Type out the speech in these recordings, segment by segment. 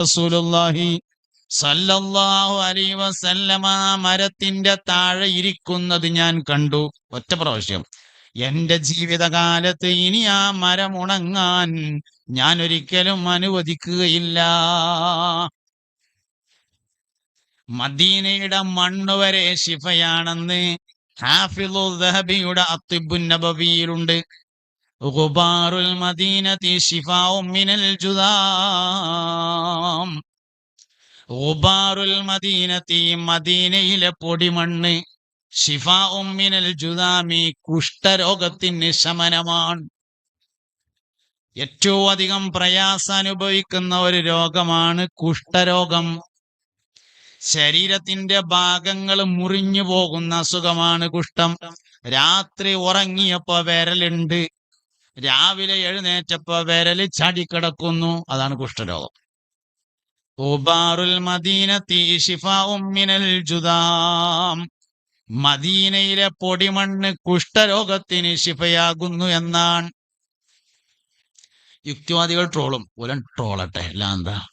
റസൂലുള്ളാഹി സല്ലല്ലാഹു അലൈഹി വസല്ലമ മരത്തിന്റെ താഴെ ഇരിക്കുന്നത് ഞാൻ കണ്ടു. ഒറ്റ പ്രാവശ്യം. എന്റെ ജീവിതകാലത്ത് ഇനി ആ മരം ഉണങ്ങാൻ ഞാൻ ഒരിക്കലും അനുവദിക്കുകയില്ല. മദീനയുടെ മണ്ണ് വരെ ശിഫയാണെന്ന് ഹാഫിളു ദഹബിയുടെ മദീനയിലെ പൊടിമണ്ണ് ഷിഫാഉം മിനൽ ജുദാമി കുഷ്ഠരോഗത്തിന് ശമനമാണ്. ഏറ്റവും അധികം പ്രയാസം അനുഭവിക്കുന്ന ഒരു രോഗമാണ് കുഷ്ഠരോഗം. ശരീരത്തിന്റെ ഭാഗങ്ങൾ മുറിഞ്ഞു പോകുന്ന അസുഖമാണ് കുഷ്ഠം. രാത്രി ഉറങ്ങിയപ്പോ വിരലുണ്ട്. രാവിലെ എഴുന്നേറ്റപ്പോ വിരൽ ചാടിക്കിടക്കുന്നു അതാണ് കുഷ്ഠരോഗം. മദീനയിലെ പൊടിമണ്ണ് കുഷ്ഠരോഗത്തിന് ശിഫയാകുന്നു എന്നാണ്. യുക്തിവാദികൾ ട്രോളും. ഓലൻ ട്രോളട്ടെ. അല്ല എന്താ?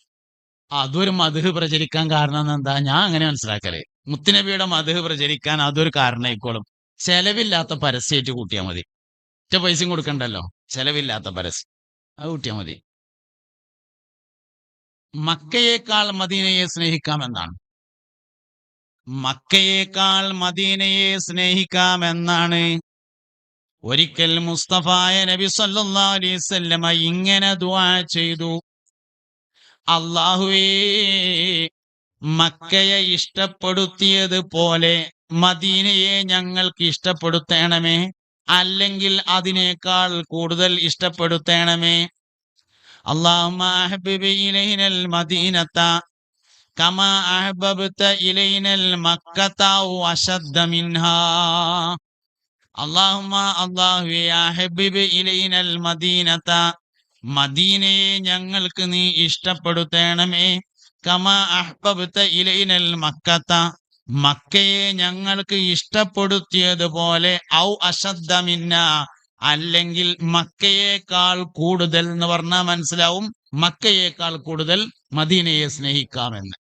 അതൊരു മധു പ്രചരിക്കാൻ കാരണം എന്താ? ഞാൻ അങ്ങനെ മനസ്സിലാക്കൽ. മുത്തുനബിയുടെ മധു പ്രചരിക്കാൻ അതൊരു കാരണമായിക്കോളും ചെലവില്ലാത്ത പരസ്യമായിട്ട് കൂട്ടിയാൽ മതി. ഒറ്റ പൈസയും കൊടുക്കണ്ടല്ലോ. ചെലവില്ലാത്ത പരസ്യം. അത് കൂട്ടിയാൽ മതി. മക്കയേക്കാൾ മദീനയെ സ്നേഹിക്കാമെന്നാണ്. മക്കയേക്കാൾ മദീനയെ സ്നേഹിക്കാമെന്നാണ്. ഒരിക്കൽ മുസ്തഫായ നബി വസല്ലമ ഇങ്ങനെ ദുആ ചെയ്തു. അള്ളാഹുവേ മക്കയെ ഇഷ്ടപ്പെടുത്തിയത് പോലെ മദീനയെ ഞങ്ങൾക്ക് ഇഷ്ടപ്പെടുത്തണമേ. അല്ലെങ്കിൽ അതിനേക്കാൾ കൂടുതൽ ഇഷ്ടപ്പെടുത്തേണമേ. മദീനയെ ഞങ്ങൾക്ക് നീ ഇഷ്ടപ്പെടുത്തേണമേ. കമാ അഹ്ബബ്ത ഇലൈനൽ മക്കത്ത മക്കയെ ഞങ്ങൾക്ക് ഇഷ്ടപ്പെടുത്തിയതുപോലെ ഔ അശദ്ദമിന്ന അല്ലെങ്കിൽ മക്കയേക്കാൾ കൂടുതൽ എന്ന് പറഞ്ഞാൽ മനസ്സിലാവും മക്കയേക്കാൾ കൂടുതൽ മദീനയെ സ്നേഹിക്കാമെന്ന്.